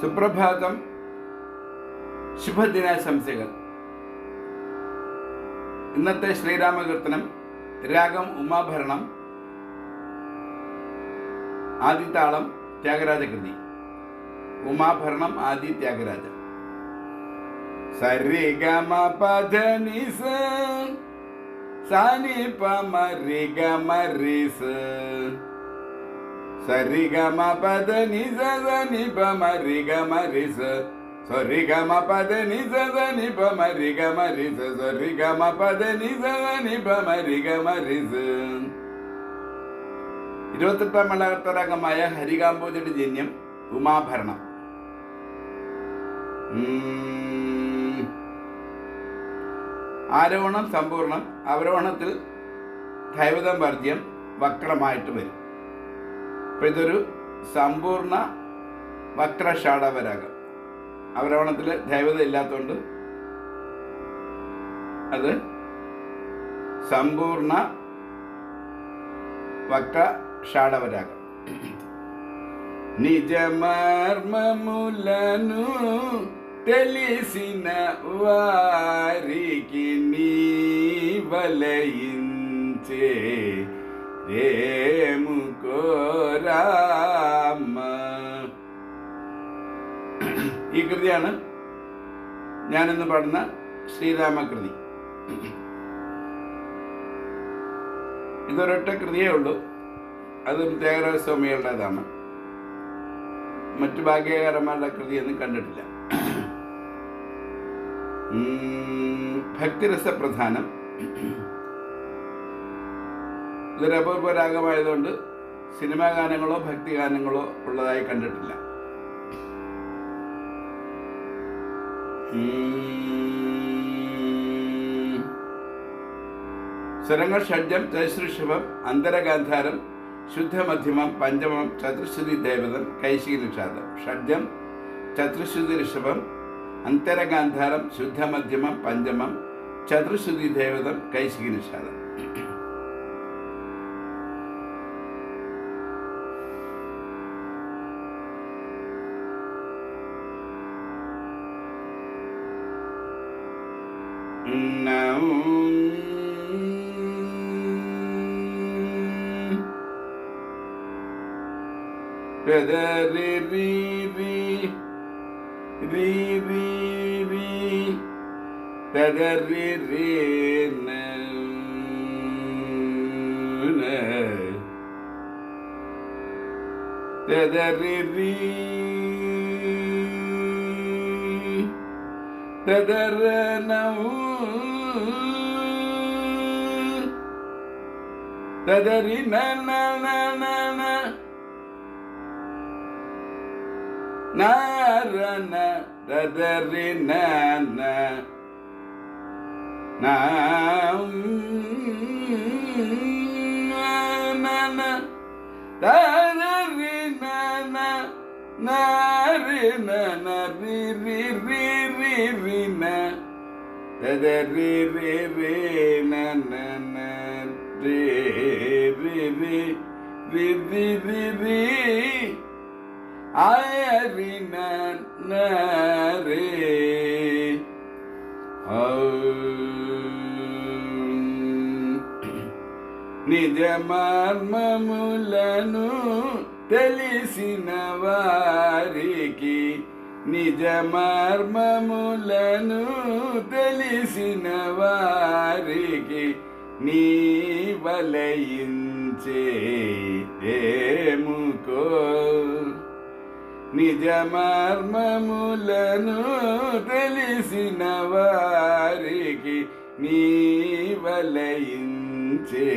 സുപ്രഭാതം. ശുഭദിനാശംസകൾ ഇന്നത്തെ ശ്രീരാമകീർത്തനം രാഗം ഉമാഭരണം ആദിതാളം ത്യാഗരാജകൃതി. ഉമാഭരണം ആദി ത്യാഗരാജ. സരി ഗമ പമ രി സ సరి గమ పద నిజ ని పమ రి గమ రి స సరి గమ పద నిజ ని పమ రి గమ రి స సరి గమ పద నిజ ని పమ రి గమ రి స ഇരുപത്തെട്ടാം മലയാളത്തരംഗമായ ഹരികാംബോജിയുടെ ജന്യം ഉമാഭരണം ഉം. ആരോഹണം സമ്പൂർണം അവരോഹണത്തിൽ ധൈവതം വർജ്യം വക്രമായിട്ട് വരും അപ്പൊ ഇതൊരു സമ്പൂർണ്ണ വക്രഷാടവരാഗം അവരോഹണത്തിൽ ധൈവത ഇല്ലാത്തതുകൊണ്ട് അത് സമ്പൂർണ്ണ വക്ര ഷാടവരാഗം నిజమర్మములను తెలిసిన వారికి నీ వలయించే రేము രാമ. ഈ കൃതിയാണ് ഞാനിന്ന് പാടുന്ന ശ്രീരാമകൃതി. ഇതൊരൊറ്റ കൃതിയേ ഉള്ളൂ. അതും ത്യാഗരാജ സ്വാമികളുടേതാണ് മറ്റു ഭാഗ്യകാരന്മാരുടെ കൃതിയൊന്നും കണ്ടിട്ടില്ല. ഭക്തിരസപ്രധാനം. ഇതൊരപൂർവരാഗമായതുകൊണ്ട് സിനിമാ ഗാനങ്ങളോ ഭക്തി ഗാനങ്ങളോ ഉള്ളതായി കണ്ടിട്ടില്ല. സ്വരങ്ങൾ ഷഡ്ജം ചതുശ്രുഷഭം അന്തരഗാന്ധാരം ശുദ്ധമധ്യമം പഞ്ചമം ചതുശ്രുതി ദേവതം കൈശിക നിഷാദം ഷഡ്ജം ചതുശ്രുതി ഋഷഭം അന്തരഗാന്ധാരം ശുദ്ധമധ്യമം പഞ്ചമം ചതുശ്രുതി ദേവതം കൈശിക നിഷാദം பெதரி ரீ ரீ ரீ ரீ ரீ பெதரி ரீ பெதரி ரீ ತದರನವು ತದರಿ ನನ್ನ ನಾರನ ತದರಿ ನನ್ನ ನಾವು na na re re re re re na da da re re re na na na re re re re re re re ay re na na re నిజ మర్మములను తెలిసిన వారికి నిజ మర్మములను తెలిసిన వారికి నీ వలయించే ఏముకో. నిజమర్మములను తెలిసిన వారికి నీ వలయించే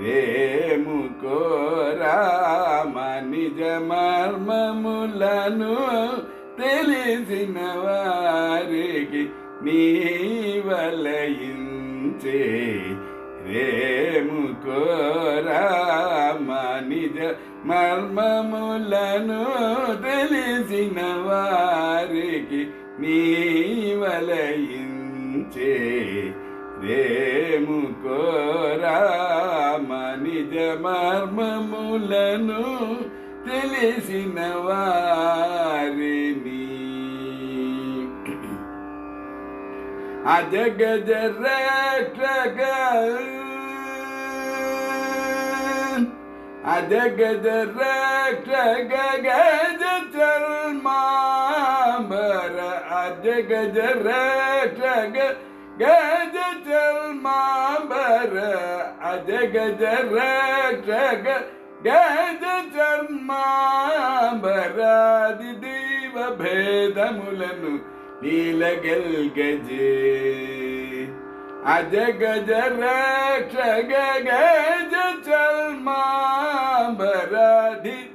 రేము కోరామ నిజమర్మములను తెలిసిన వారికి నీవలయించే రేము కోరామ నిజ మర్మములను తెలిసిన వారికి నీవలయించే రేము కోరామ నిజ మర్మములను తెలిసిన వారిని అజగజరట్లగా అజగజరట్లగజ చల్మాంబర అజగజరట్లగ రక్షక గజ చల్మాంబర అజగజ రక్షక గజ చర్మాంబరాది దీవ భేదములను నీలగల్గజే అజగజ రక్షగ గజ చల్మాంబరాది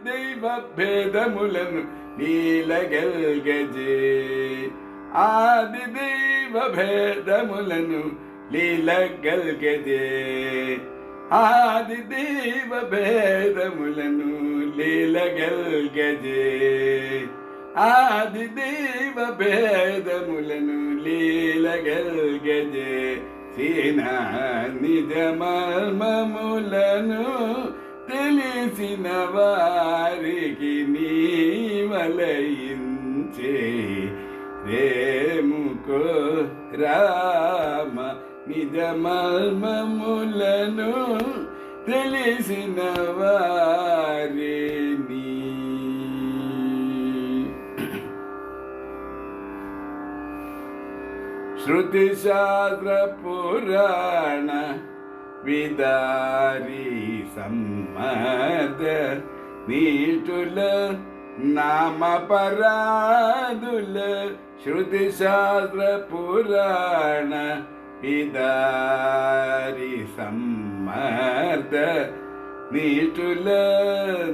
దైవ భేదములను నీలగల్గజే. ఆది దైవ భేదములను లీలగల్గదే. ఆది దైవ భేదములను లీలగల్గదే. ఆది దైవ భేదములను లీలగల్గదే. సీన నిజమర్మములను తెలిసిన వారికి నీ వలయించే రేముకో రామ నిజమర్మములను తెలిసిన వారిని శృతి శాస్త్ర పురాణ విదారి సమ్మద నీటుల നാമപരാതുല ശ്രുതിശാസ്ത്ര പുരാണ പിതാരി സമ്മർദ്ദ നീട്ടുല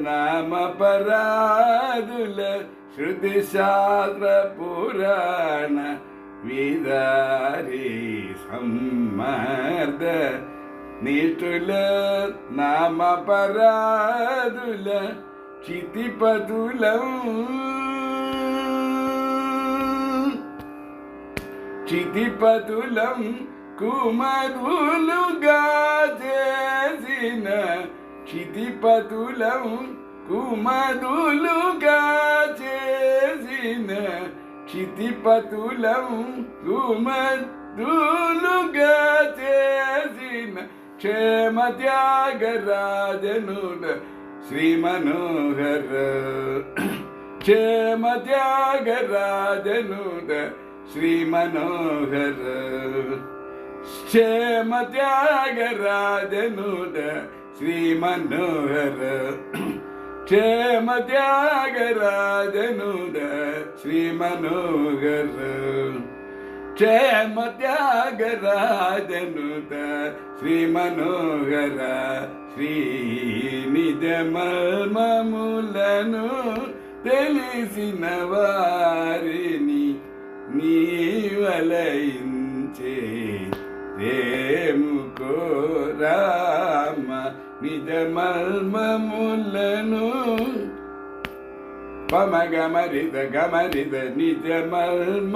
നാമപരാതുല ശ്രുതിശാസ്ത്ര പുരാണ വിദാരി സമ്മർദ്ദ നീട്ടുല നാമപരാതുല చితిపదులం చితిపదులం కుమరులుగా చేసిన చితిపతులం కుమరులుగా చేసిన క్షితిపతులం కుమరులుగా చేసిన క్షేమ త్యాగరాజనుడ శ్రీ మనోహర క్షేమ త్యాగరాజనుడ శ్రీ మనోహర క్షేమ త్యాగరాజనుడ శ్రీ మనోహర క్షేమ త్యాగరాజనుడ శ్రీ మనోహర క్షేమ త్యాగరాజనుత శ్రీ తెలిసిన వారిని నీవలయించే రేముకో రామ నిజమర్మములను పమగమరిద గమరిద నిజమర్మములను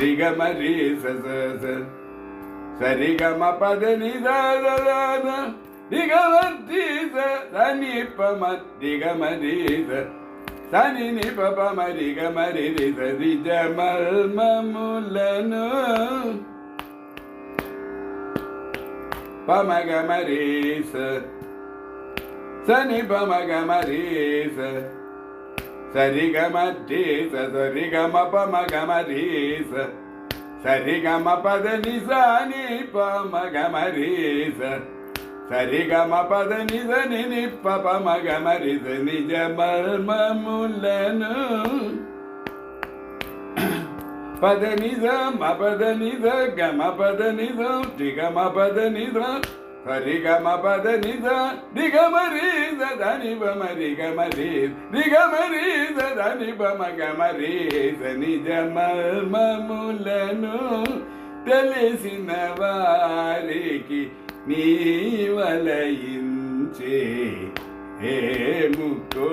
రిగమరి స సరిగమ పద నిద సని పమ దిగమరి సని ని రిగమరి నిజమర్మములను పమగమరీస సని పమగమరీస సరిగమరీస సరిగమ పమగమరీస సరిగమ పద నిజాని పమగమరీస సరిగమ పద నిజ ని పమగమరిస నిజ మర్మములను పద నిజ మపద నిజ గమ పద నిజ టిగమ పద నిజ సరిగమ పద నిజ దిగమరి దని బమరి గమరి దిగమరి దని బమ గమరి నిజ మర్మములను తెలిసిన వారికి నీవలయించే ఏముకో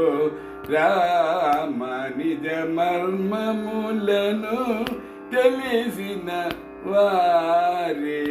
రామ నిజ మర్మములను తెలిసిన వారే